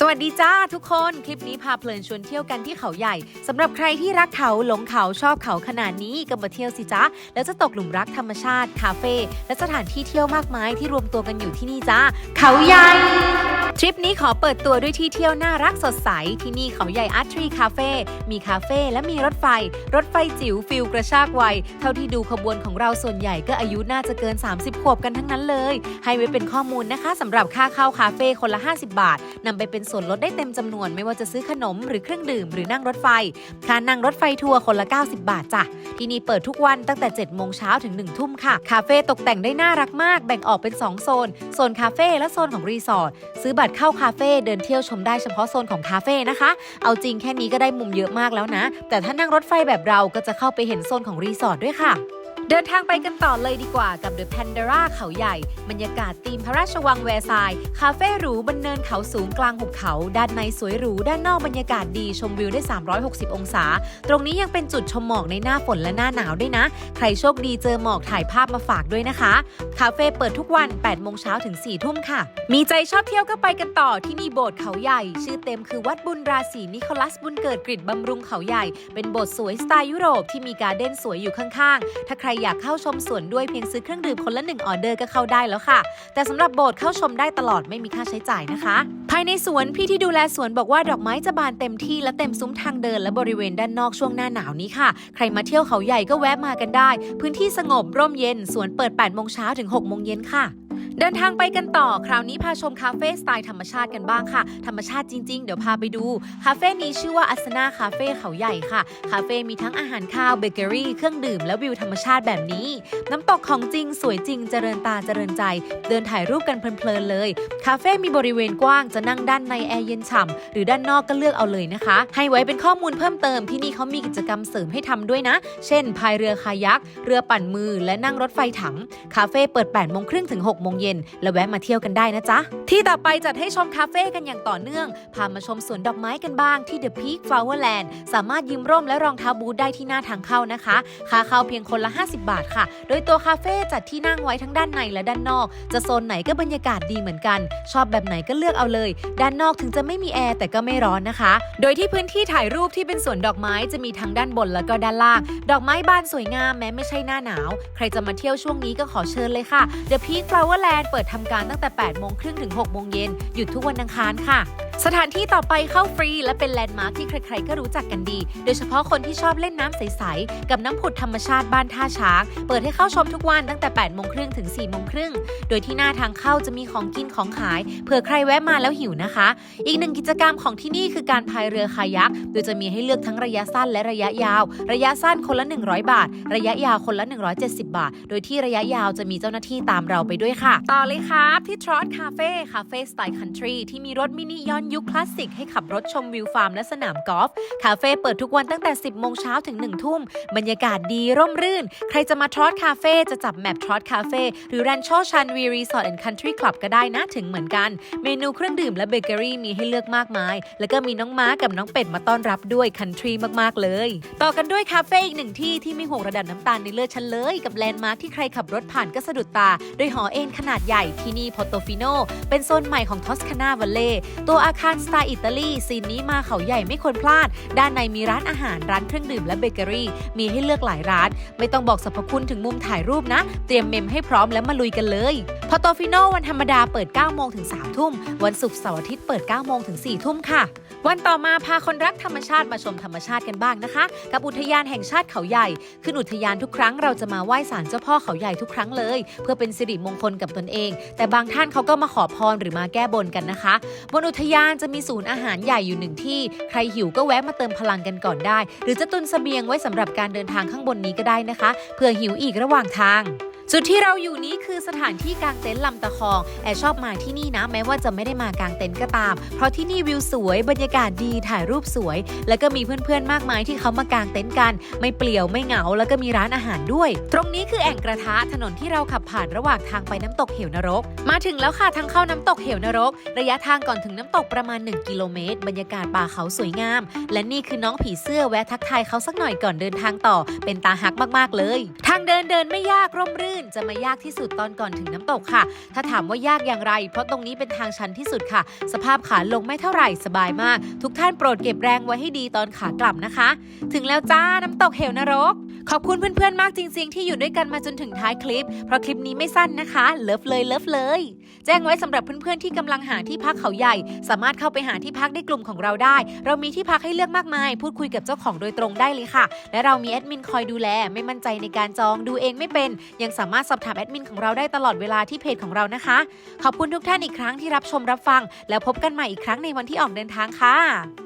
สวัสดีจ้าทุกคนคลิปนี้พาเพลินชวนเที่ยวกันที่เขาใหญ่สำหรับใครที่รักเขาหลงเขาชอบเขาขนาดนี้ก็มาเที่ยวสิจ้าแล้วจะตกหลุมรักธรรมชาติคาเฟ่และสถานที่เที่ยวมากมายที่รวมตัวกันอยู่ที่นี่จ้าเขาใหญ่ทริปนี้ขอเปิดตัวด้วยที่เที่ยวน่ารักสดใส ที่นี่เขาใหญ่อาร์ทรีคาเฟ่มีคาเฟ่และมีรถไฟ รถไฟจิ๋วฟิลกระชากวัย เท่าที่ดูขบวนของเราส่วนใหญ่ก็อายุน่าจะเกิน 30 ขวบกันทั้งนั้นเลย ให้ไว้เป็นข้อมูลนะคะสำหรับค่าเข้าคาเฟ่คนละ 50 บาทนำไปเป็นส่วนลดได้เต็มจำนวนไม่ว่าจะซื้อขนมหรือเครื่องดื่มหรือนั่งรถไฟค่านั่งรถไฟทัวร์คนละ 90 บาทจ้ะ ที่นี่เปิดทุกวันตั้งแต่7โมงเช้าถึง1ทุ่มค่ะ คาเฟ่ตกแต่งได้น่ารักมาก แบ่งออกเป็น 2 โซน โซนคาเฟ่และโซนของรีสอร์ท ซื้อบัตรเข้าคาเฟ่เดินเที่ยวชมได้เฉพาะโซนของคาเฟ่นะคะ เอาจริงแค่นี้ก็ได้มุมเยอะมากแล้วนะ แต่ถ้านั่งรถไฟแบบเราก็จะเข้าไปเห็นโซนของรีสอร์ทด้วยค่ะ เดินทางไปกันต่อเลยดีกว่ากับ The Pandora เขาใหญ่ บรรยากาศธีมพระราชวังแวร์ซายคาเฟ่หรูบนเนินเขาสูงกลางหุบเขา ด้านในสวยหรู ด้านนอกบรรยากาศดีชมวิวได้ 360 องศา ตรงนี้ยังเป็นจุดชมหมอกในหน้าฝนและหน้าหนาวด้วยนะ ใครโชคดีเจอหมอกถ่ายภาพมาฝากด้วยนะคะ คาเฟ่เปิดทุกวัน 8 โมงเช้าถึง 4 ทุ่มค่ะ มีใจชอบเที่ยวก็ไปกันต่อที่นี่โบสถ์เขาใหญ่ ชื่อเต็มคือวัดบุญราศีนิโคลัสบุญเกิดกริดบำรุงเขาใหญ่ เป็นโบสถ์สวยสไตล์ยุโรปที่มีการเด้นสวยอยู่ข้างๆ ถ้าใครอยากเข้าชมสวนด้วยเพียงซื้อเครื่องดื่มคนละหนึ่งออเดอร์ก็เข้าได้แล้วค่ะ แต่สำหรับโบสถ์เข้าชมได้ตลอดไม่มีค่าใช้จ่ายนะคะ ภายในสวนพี่ที่ดูแลสวนบอกว่าดอกไม้จะบานเต็มที่และเต็มซุ้มทางเดินและบริเวณด้านนอกช่วงหน้าหนาวนี้ค่ะ ใครมาเที่ยวเขาใหญ่ก็แวะมากันได้ พื้นที่สงบร่มเย็นสวนเปิด8โมงเช้าถึง6โมงเย็นค่ะ เดินทางไปกันต่อคราวนี้พาชมคาเฟ่สไตล์ธรรมชาติกันบ้างค่ะ ธรรมชาติจริง ๆ เดี๋ยวพาไปดู คาเฟ่นี้ชื่อว่าอัสนาคาเฟ่เขาใหญ่ค่ะ คาเฟ่มีทั้งอาหารข้าวเบเกอรี่ เครื่องดื่มและวิวธรรมชาติแบบนี้ น้ำตกของจริงสวยจริงเจริญตาเจริญใจ เดินถ่ายรูปกันเพลินๆเลย คาเฟ่มีบริเวณกว้างจะนั่งด้านในแอร์เย็นฉ่ำหรือด้านนอกก็เลือกเอาเลยนะคะ ให้ไว้เป็นข้อมูลเพิ่มเติมที่นี่เขามีกิจกรรมเสริมให้ทำด้วยนะ เช่นพายเรือคายัก เรือปั่นมือและนั่งรถไฟถัง คาเฟ่เปิด8โมงครึ่งถึง6โมงเย็นและแวะมาเที่ยวกันได้นะจ๊ะ ที่ต่อไปจัดให้ชมคาเฟ่กันอย่างต่อเนื่อง พามาชมสวนดอกไม้กันบ้างที่ The Peak Flowerland สามารถยืมร่มและรองเท้าบูทได้ที่หน้าทางเข้านะคะ ค่าเข้าเพียงคนละ 50 บาทค่ะ โดยตัวคาเฟ่จัดที่นั่งไว้ทั้งด้านในและด้านนอก จะโซนไหนก็บรรยากาศดีเหมือนกัน ชอบแบบไหนก็เลือกเอาเลย ด้านนอกถึงจะไม่มีแอร์แต่ก็ไม่ร้อนนะคะ โดยที่พื้นที่ถ่ายรูปที่เป็นสวนดอกไม้จะมีทั้งด้านบนแล้วก็ด้านล่าง ดอกไม้บานสวยงามแม้ไม่ใช่หน้าหนาว ใครจะมาเที่ยวช่วงนี้ก็ขอเชิญเลยค่ะ The Peak Flowerland เปิดทำการตั้งแต่ 8 โมงครึ่งถึง 6 โมงเย็น หยุดทุกวันอังคารค่ะ สถานที่ต่อไปเข้าฟรี และเป็นแลนด์มาร์คที่ใครๆ ก็รู้จักกันดี โดยเฉพาะคนที่ชอบเล่นน้ำใส ๆ กับน้ำผุดธรรมชาติบ้านท่าช้าง เปิดให้เข้าชมทุกวันตั้งแต่8โมงครึ่งถึง4โมงครึ่ง โดยที่หน้าทางเข้าจะมีของกินของขายเผื่อใครแวะมาแล้วหิวนะคะ อีกหนึ่งกิจกรรมของที่นี่คือการพายเรือคายัก โดยจะมีให้เลือกทั้งระยะสั้นและระยะยาว ระยะสั้นคนละ 100 บาท ระยะยาวคนละ 170 บาท โดยที่ระยะยาวจะมีเจ้าหน้าที่ตามเราไปด้วยค่ะ ต่อเลยครับที่ Trot Cafe คาเฟ่สไตล์คันทรีที่มีรถมินิย้อนยุคคลาสสิกให้ขับรถชมวิวฟาร์มและสนามกอล์ฟ คาเฟ่เปิดทุกวันตั้งแต่ 10 โมงเช้าถึง 1 ทุ่ม บรรยากาศดีร่มรื่น ใครจะมาทรอตคาเฟ่จะจับแมปทรอตคาเฟ่หรือ Rancho Chan V Resort and Country Club ก็ได้นะถึงเหมือนกัน เมนูเครื่องดื่มและเบเกอรี่มีให้เลือกมากมาย แล้วก็มีน้องม้ากับน้องเป็ดมาต้อนรับด้วยคันทรีมากๆเลย ต่อกันด้วยคาเฟ่อีกหนึ่งที่ที่ไม่ห่วงระดับน้ำตาลในเลือดฉันเลย กับแลนด์มาร์คที่ใครขับรถผ่านก็สะดุดตาโดยหอเอ็นขนาดใหญ่ที่นี่พอโตฟิโนเป็นโซนใหม่ของทอสคานาวัลเล่ตัวอาคารสไตล์อิตาลีซีนนี้มาเขาใหญ่ไม่ควรพลาด ด้านในมีร้านอาหารร้านเครื่องดื่มและเบเกอรี่มีให้เลือกหลายร้าน ไม่ต้องบอกสรรพคุณถึงมุมถ่ายรูปนะ เตรียมเมมให้พร้อมแล้วมาลุยกันเลยพอโตฟิโนวันธรรมดาเปิด 9 โมงถึง 3 ทุ่ม วันศุกร์เสาร์อาทิตย์เปิด 9 โมงถึง 4 ทุ่มค่ะ วันต่อมาพาคนรักธรรมชาติมาชมธรรมชาติกันบ้างนะคะ กับอุทยานแห่งชาติเขาใหญ่ ขึ้นอุทยานทุกครั้งเราจะมาไหว้ศาลเจ้าพ่อเขาใหญ่ทุกครั้งเลย เพื่อเป็นสิริมงคลกับตนเอง แต่บางท่านเขาก็มาขอพรหรือมาแก้บนกันนะคะ บนอุทยานจะมีศูนย์อาหารใหญ่อยู่หนึ่งที่ ใครหิวก็แวะมาเติมพลังกันก่อนได้ หรือจะตุนเสบียงไว้สำหรับการเดินทางข้างบนนี้ก็ได้นะคะเผื่อหิวอีกระหว่างทาง จุดที่เราอยู่นี้คือสถานที่กางเต็นท์ลำตะคอง แอร์ชอบมาที่นี่นะ แม้ว่าจะไม่ได้มากางเต็นท์ก็ตาม เพราะที่นี่วิวสวย บรรยากาศดีถ่ายรูปสวย แล้วก็มีเพื่อนๆมากมายที่เขามากางเต็นท์กัน ไม่เปลี่ยวไม่เหงา แล้วก็มีร้านอาหารด้วย ตรงนี้คือแอ่งกระทะถนนที่เราขับผ่านระหว่างทางไปน้ำตกเหวนรก มาถึงแล้วค่ะทางเข้าน้ำตกเหวนรก ระยะทางก่อนถึงน้ำตกประมาณ 1 กิโลเมตร บรรยากาศป่าเขาสวยงาม และนี่คือน้องผีเสื้อแวะทักทายเขาสักหน่อยก่อนเดินทางต่อ เป็นตาฮักมากๆเลย ทางเดินเดินไม่ยากร่มรื่นนจะมายากที่สุดตอนก่อนถึงน้ำตกค่ะ ถ้าถามว่ายากอย่างไร เพราะตรงนี้เป็นทางชันที่สุดค่ะ สภาพขาลงไม่เท่าไหร่สบายมาก ทุกท่านโปรดเก็บแรงไว้ให้ดีตอนขากลับนะคะ ถึงแล้วจ้าน้ำตกเหวนรก ขอบคุณเพื่อนๆมากจริง ๆ ที่อยู่ด้วยกันมาจนถึงท้ายคลิป เพราะคลิปนี้ไม่สั้นนะคะเลิฟเลยเลิฟเลย แจ้งไว้สำหรับเพื่อนๆที่กำลังหาที่พักเขาใหญ่ สามารถเข้าไปหาที่พักในกลุ่มของเราได้ เรามีที่พักให้เลือกมากมาย พูดคุยกับเจ้าของโดยตรงได้เลยค่ะ และเรามีแอดมินคอยดูแล ไม่มั่นใจในการจองดูเองไม่เป็น ยังสาามารถสอบถามแอดมินของเราได้ตลอดเวลาที่เพจของเรานะคะ ขอบคุณทุกท่านอีกครั้งที่รับชมรับฟัง แล้วพบกันใหม่อีกครั้งในวันที่ออกเดินทางค่ะ